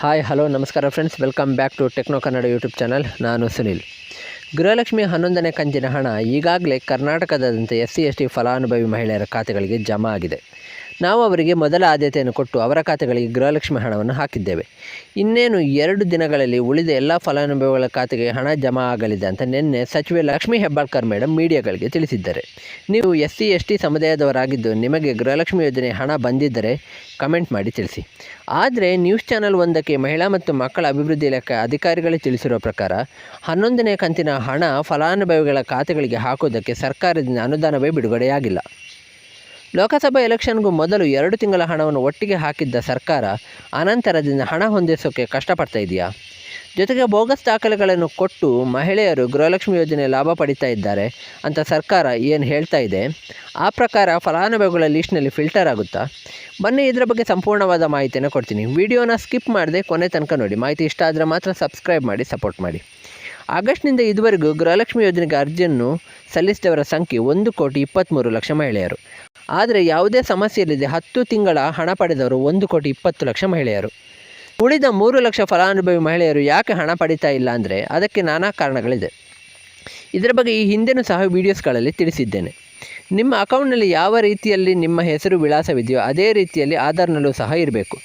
Hi, hello, ನಮಸ್ಕಾರ friends welcome back to techno Kannada YouTube channel ನಾನು ಸುನಿಲ್. ಗೃಹಲಕ್ಷ್ಮಿ ಹನ್ನೊಂದನೇ ಕಂತಿನ ಹಣ ಈಗಾಗಲೇ ಕರ್ನಾಟಕದಾದ್ಯಂತ ಎಸ್ ಸಿ ಎಸ್ ಟಿ ಫಲಾನುಭವಿ ಮಹಿಳೆಯರ ಖಾತೆಗಳಿಗೆ ಜಮಾ ಆಗಿದೆ. ನಾವು ಅವರಿಗೆ ಮೊದಲ ಆದ್ಯತೆಯನ್ನು ಕೊಟ್ಟು ಅವರ ಖಾತೆಗಳಿಗೆ ಗೃಹಲಕ್ಷ್ಮಿ ಹಣವನ್ನು ಹಾಕಿದ್ದೇವೆ. ಇನ್ನೇನು ಎರಡು ದಿನಗಳಲ್ಲಿ ಉಳಿದ ಎಲ್ಲ ಫಲಾನುಭವಿಗಳ ಖಾತೆಗೆ ಹಣ ಜಮಾ ಆಗಲಿದೆ ಅಂತ ನಿನ್ನೆ ಸಚಿವೆ ಲಕ್ಷ್ಮೀ ಹೆಬ್ಬಾಳ್ಕರ್ ಮೇಡಮ್ ಮೀಡಿಯಾಗಳಿಗೆ ತಿಳಿಸಿದ್ದಾರೆ. ನೀವು ಎಸ್ ಸಿ ಎಸ್ ಟಿ ಸಮುದಾಯದವರಾಗಿದ್ದು ನಿಮಗೆ ಗೃಹಲಕ್ಷ್ಮಿ ಯೋಜನೆ ಹಣ ಬಂದಿದ್ದರೆ ಕಮೆಂಟ್ ಮಾಡಿ ತಿಳಿಸಿ. ಆದರೆ ನ್ಯೂಸ್ ಚಾನೆಲ್ ಒಂದಕ್ಕೆ ಮಹಿಳಾ ಮತ್ತು ಮಕ್ಕಳ ಅಭಿವೃದ್ಧಿ ಇಲಾಖೆ ಅಧಿಕಾರಿಗಳೇ ತಿಳಿಸಿರುವ ಪ್ರಕಾರ, ಹನ್ನೊಂದನೇ ಕಂತಿನ ಹಣ ಫಲಾನುಭವಿಗಳ ಖಾತೆಗಳಿಗೆ ಹಾಕುವುದಕ್ಕೆ ಸರ್ಕಾರದಿಂದ ಅನುದಾನವೇ ಬಿಡುಗಡೆಯಾಗಿಲ್ಲ. ಲೋಕಸಭಾ ಎಲೆಕ್ಷನ್ಗೂ ಮೊದಲು ಎರಡು ತಿಂಗಳ ಹಣವನ್ನು ಒಟ್ಟಿಗೆ ಹಾಕಿದ್ದ ಸರ್ಕಾರ ಅನಂತರದಿಂದ ಹಣ ಹೊಂದಿಸೋಕೆ ಕಷ್ಟಪಡ್ತಾ ಇದೆಯಾ? ಜೊತೆಗೆ ಬೋಗಸ್ ದಾಖಲೆಗಳನ್ನು ಕೊಟ್ಟು ಮಹಿಳೆಯರು ಗೃಹಲಕ್ಷ್ಮಿ ಯೋಜನೆ ಲಾಭ ಪಡಿತಾ ಇದ್ದಾರೆ ಅಂತ ಸರ್ಕಾರ ಏನು ಹೇಳ್ತಾ ಇದೆ? ಆ ಪ್ರಕಾರ ಫಲಾನುಭವಿಗಳ ಲೀಸ್ಟ್ನಲ್ಲಿ ಫಿಲ್ಟರ್ ಆಗುತ್ತಾ? ಬನ್ನಿ ಇದರ ಬಗ್ಗೆ ಸಂಪೂರ್ಣವಾದ ಮಾಹಿತಿಯನ್ನು ಕೊಡ್ತೀನಿ. ವಿಡಿಯೋನ ಸ್ಕಿಪ್ ಮಾಡದೆ ಕೊನೆ ತನಕ ನೋಡಿ. ಮಾಹಿತಿ ಇಷ್ಟ ಆದರೆ ಮಾತ್ರ ಸಬ್ಸ್ಕ್ರೈಬ್ ಮಾಡಿ, ಸಪೋರ್ಟ್ ಮಾಡಿ. ಆಗಸ್ಟ್ನಿಂದ ಇದುವರೆಗೂ ಗೃಹಲಕ್ಷ್ಮಿ ಯೋಜನೆಗೆ ಅರ್ಜಿಯನ್ನು ಸಲ್ಲಿಸಿದವರ ಸಂಖ್ಯೆ ಒಂದು ಕೋಟಿ ಇಪ್ಪತ್ತ್ಮೂರು ಲಕ್ಷ ಮಹಿಳೆಯರು. ಆದರೆ ಯಾವುದೇ ಸಮಸ್ಯೆ ಇಲ್ಲದೆ ಹತ್ತು ತಿಂಗಳ ಹಣ ಪಡೆದವರು ಒಂದು ಕೋಟಿ ಇಪ್ಪತ್ತು ಲಕ್ಷ ಮಹಿಳೆಯರು. ಉಳಿದ ಮೂರು ಲಕ್ಷ ಫಲಾನುಭವಿ ಮಹಿಳೆಯರು ಯಾಕೆ ಹಣ ಪಡಿತಾ ಇಲ್ಲ ಅಂದರೆ ಅದಕ್ಕೆ ನಾನಾ ಕಾರಣಗಳಿದೆ. ಇದರ ಬಗ್ಗೆ ಈ ಹಿಂದೆನೂ ಸಹ ವೀಡಿಯೋಸ್ಗಳಲ್ಲಿ ತಿಳಿಸಿದ್ದೇನೆ. ನಿಮ್ಮ ಅಕೌಂಟ್ನಲ್ಲಿ ಯಾವ ರೀತಿಯಲ್ಲಿ ನಿಮ್ಮ ಹೆಸರು ವಿಳಾಸವಿದೆಯೋ ಅದೇ ರೀತಿಯಲ್ಲಿ ಆಧಾರ್ನಲ್ಲೂ ಸಹ ಇರಬೇಕು.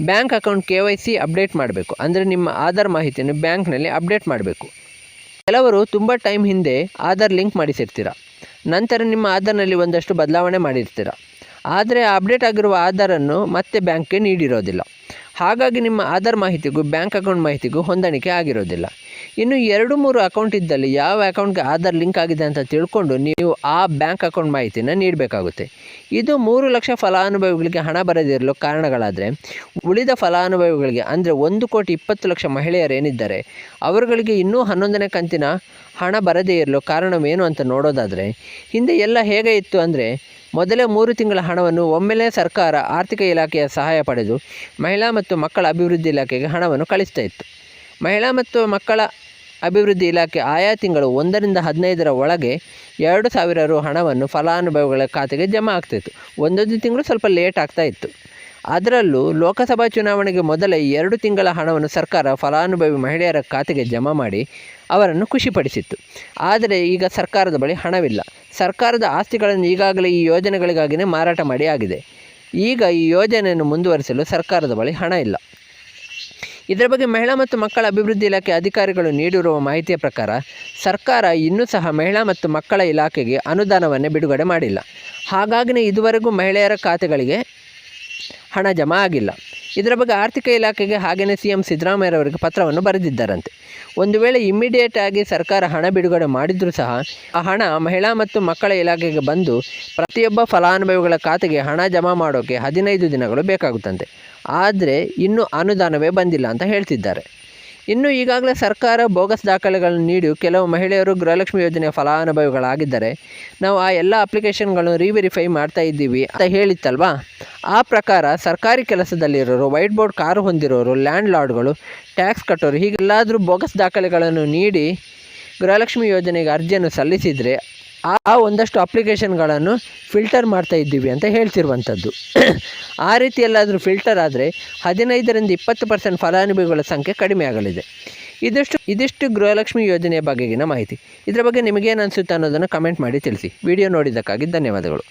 Bank account K Y C update ಮಾಡಬೇಕು. ಅಂದರೆ ನಿಮ್ಮ ಆಧಾರ್ ಮಾಹಿತಿಯನ್ನು ಬ್ಯಾಂಕ್ನಲ್ಲಿ ಅಪ್ಡೇಟ್ ಮಾಡಬೇಕು. ಕೆಲವರು ತುಂಬ ಟೈಮ್ ಹಿಂದೆ ಆಧಾರ್ ಲಿಂಕ್ ಮಾಡಿಸಿರ್ತೀರ. ನಂತರ ನಿಮ್ಮ ಆಧಾರ್ನಲ್ಲಿ ಒಂದಷ್ಟು ಬದಲಾವಣೆ ಮಾಡಿರ್ತೀರ. ಆದರೆ ಅಪ್ಡೇಟ್ ಆಗಿರುವ ಆಧಾರನ್ನು ಮತ್ತೆ ಬ್ಯಾಂಕ್ಗೆ ನೀಡಿರೋದಿಲ್ಲ. ಹಾಗಾಗಿ ನಿಮ್ಮ ಆಧಾರ್ ಮಾಹಿತಿಗೂ, ಬ್ಯಾಂಕ್ ಅಕೌಂಟ್ ಮಾಹಿತಿಗೂ ಹೊಂದಾಣಿಕೆ ಆಗಿರೋದಿಲ್ಲ. ಇನ್ನು ಎರಡು ಮೂರು ಅಕೌಂಟ್ ಇದ್ದಲ್ಲಿ ಯಾವ ಅಕೌಂಟ್ಗೆ ಆಧಾರ್ ಲಿಂಕ್ ಆಗಿದೆ ಅಂತ ತಿಳ್ಕೊಂಡು ನೀವು ಆ ಬ್ಯಾಂಕ್ ಅಕೌಂಟ್ ಮಾಹಿತಿನ ನೀಡಬೇಕಾಗುತ್ತೆ. ಇದು ಮೂರು ಲಕ್ಷ ಫಲಾನುಭವಿಗಳಿಗೆ ಹಣ ಬರದಿರಲು ಕಾರಣಗಳಾದರೆ, ಉಳಿದ ಫಲಾನುಭವಿಗಳಿಗೆ ಅಂದರೆ ಒಂದು ಕೋಟಿ ಇಪ್ಪತ್ತು ಲಕ್ಷ ಮಹಿಳೆಯರು ಏನಿದ್ದಾರೆ ಅವರುಗಳಿಗೆ ಇನ್ನೂ ಹನ್ನೊಂದನೇ ಕಂತಿನ ಹಣ ಬರದೇ ಇರಲು ಕಾರಣವೇನು ಅಂತ ನೋಡೋದಾದರೆ, ಹಿಂದೆ ಎಲ್ಲ ಹೇಗೆ ಇತ್ತು ಅಂದರೆ, ಮೊದಲೇ ಮೂರು ತಿಂಗಳ ಹಣವನ್ನು ಒಮ್ಮೆಲೇ ಸರ್ಕಾರ ಆರ್ಥಿಕ ಇಲಾಖೆಯ ಸಹಾಯ ಪಡೆದು ಮಹಿಳಾ ಮತ್ತು ಮಕ್ಕಳ ಅಭಿವೃದ್ಧಿ ಇಲಾಖೆಗೆ ಹಣವನ್ನು ಕಳಿಸ್ತಾ ಇತ್ತು. ಮಹಿಳಾ ಮತ್ತು ಮಕ್ಕಳ ಅಭಿವೃದ್ಧಿ ಇಲಾಖೆ ಆಯಾ ತಿಂಗಳು ಒಂದರಿಂದ ಹದಿನೈದರ ಒಳಗೆ ಎರಡು ಸಾವಿರ ರು ಹಣವನ್ನು ಫಲಾನುಭವಿಗಳ ಖಾತೆಗೆ ಜಮಾ ಆಗ್ತಾಯಿತ್ತು ಒಂದೊಂದು ತಿಂಗಳು ಸ್ವಲ್ಪ ಲೇಟ್ ಆಗ್ತಾ ಇತ್ತು. ಅದರಲ್ಲೂ ಲೋಕಸಭಾ ಚುನಾವಣೆಗೆ ಮೊದಲೇ ಎರಡು ತಿಂಗಳ ಹಣವನ್ನು ಸರ್ಕಾರ ಫಲಾನುಭವಿ ಮಹಿಳೆಯರ ಖಾತೆಗೆ ಜಮಾ ಮಾಡಿ ಅವರನ್ನು ಖುಷಿಪಡಿಸಿತ್ತು. ಆದರೆ ಈಗ ಸರ್ಕಾರದ ಬಳಿ ಹಣವಿಲ್ಲ. ಸರ್ಕಾರದ ಆಸ್ತಿಗಳನ್ನು ಈಗಾಗಲೇ ಈ ಯೋಜನೆಗಳಿಗಾಗಿಯೇ ಮಾರಾಟ ಮಾಡಿ ಆಗಿದೆ ಈಗ ಈ ಯೋಜನೆಯನ್ನು ಮುಂದುವರಿಸಲು ಸರ್ಕಾರದ ಬಳಿ ಹಣ ಇಲ್ಲ. ಇದರ ಬಗ್ಗೆ ಮಹಿಳಾ ಮತ್ತು ಮಕ್ಕಳ ಅಭಿವೃದ್ಧಿ ಇಲಾಖೆ ಅಧಿಕಾರಿಗಳು ನೀಡಿರುವ ಮಾಹಿತಿಯ ಪ್ರಕಾರ ಸರ್ಕಾರ ಇನ್ನೂ ಸಹ ಮಹಿಳಾ ಮತ್ತು ಮಕ್ಕಳ ಇಲಾಖೆಗೆ ಅನುದಾನವನ್ನೇ ಬಿಡುಗಡೆ ಮಾಡಿಲ್ಲ. ಹಾಗಾಗಿಯೇ ಇದುವರೆಗೂ ಮಹಿಳೆಯರ ಖಾತೆಗಳಿಗೆ ಹಣ ಜಮಾ ಆಗಿಲ್ಲ. ಇದರ ಬಗ್ಗೆ ಆರ್ಥಿಕ ಇಲಾಖೆಗೆ ಹಾಗೆಯೇ ಸಿ ಎಂ ಸಿದ್ದರಾಮಯ್ಯರವರಿಗೆ ಪತ್ರವನ್ನು ಬರೆದಿದ್ದಾರಂತೆ. ಒಂದು ವೇಳೆ ಇಮ್ಮಿಡಿಯೇಟ್ ಆಗಿ ಸರ್ಕಾರ ಹಣ ಬಿಡುಗಡೆ ಮಾಡಿದರೂ ಸಹ, ಆ ಹಣ ಮಹಿಳಾ ಮತ್ತು ಮಕ್ಕಳ ಇಲಾಖೆಗೆ ಬಂದು ಪ್ರತಿಯೊಬ್ಬ ಫಲಾನುಭವಿಗಳ ಖಾತೆಗೆ ಹಣ ಜಮಾ ಮಾಡೋಕ್ಕೆ ಹದಿನೈದು ದಿನಗಳು ಬೇಕಾಗುತ್ತಂತೆ. ಆದರೆ ಇನ್ನೂ ಅನುದಾನವೇ ಬಂದಿಲ್ಲ ಅಂತ ಹೇಳ್ತಿದ್ದಾರೆ. ಇನ್ನು ಈಗಾಗಲೇ ಸರ್ಕಾರ ಬೋಗಸ್ ದಾಖಲೆಗಳನ್ನು ನೀಡಿ ಕೆಲವು ಮಹಿಳೆಯರು ಗೃಹಲಕ್ಷ್ಮಿ ಯೋಜನೆಯ ಫಲಾನುಭವಿಗಳಾಗಿದ್ದರೆ, ನಾವು ಆ ಎಲ್ಲ ಅಪ್ಲಿಕೇಶನ್ಗಳನ್ನು ರೀವೆರಿಫೈ ಮಾಡ್ತಾ ಇದ್ದೀವಿ ಅಂತ ಹೇಳಿತ್ತಲ್ವಾ? ಆ ಪ್ರಕಾರ ಸರ್ಕಾರಿ ಕೆಲಸದಲ್ಲಿರೋರು ವೈಟ್ ಬೋರ್ಡ್ ಕಾರು ಹೊಂದಿರೋರು ಲ್ಯಾಂಡ್ ಲಾರ್ಡ್ಗಳು ಟ್ಯಾಕ್ಸ್ ಕಟ್ಟೋರು, ಹೀಗೆಲ್ಲಾದರೂ ಬೋಗಸ್ ದಾಖಲೆಗಳನ್ನು ನೀಡಿ ಗೃಹಲಕ್ಷ್ಮಿ ಯೋಜನೆಗೆ ಅರ್ಜಿಯನ್ನು ಸಲ್ಲಿಸಿದರೆ ಆ ಒಂದಷ್ಟು ಅಪ್ಲಿಕೇಶನ್ಗಳನ್ನು ಫಿಲ್ಟರ್ ಮಾಡ್ತಾ ಇದ್ದೀವಿ ಅಂತ ಹೇಳ್ತಿರುವಂಥದ್ದು. ಆ ರೀತಿ ಎಲ್ಲಾದರೂ ಫಿಲ್ಟರ್ ಆದರೆ ಹದಿನೈದರಿಂದ ಇಪ್ಪತ್ತು ಪರ್ಸೆಂಟ್ ಫಲಾನುಭವಿಗಳ ಸಂಖ್ಯೆ ಕಡಿಮೆ ಆಗಲಿದೆ. ಇದಿಷ್ಟು ಇದಿಷ್ಟು ಗೃಹಲಕ್ಷ್ಮಿ ಯೋಜನೆಯ ಬಗೆಗಿನ ಮಾಹಿತಿ. ಇದರ ಬಗ್ಗೆ ನಿಮಗೇನು ಅನಿಸುತ್ತೆ ಅನ್ನೋದನ್ನು ಕಮೆಂಟ್ ಮಾಡಿ ತಿಳಿಸಿ. ವಿಡಿಯೋ ನೋಡಿದ್ದಕ್ಕಾಗಿ ಧನ್ಯವಾದಗಳು.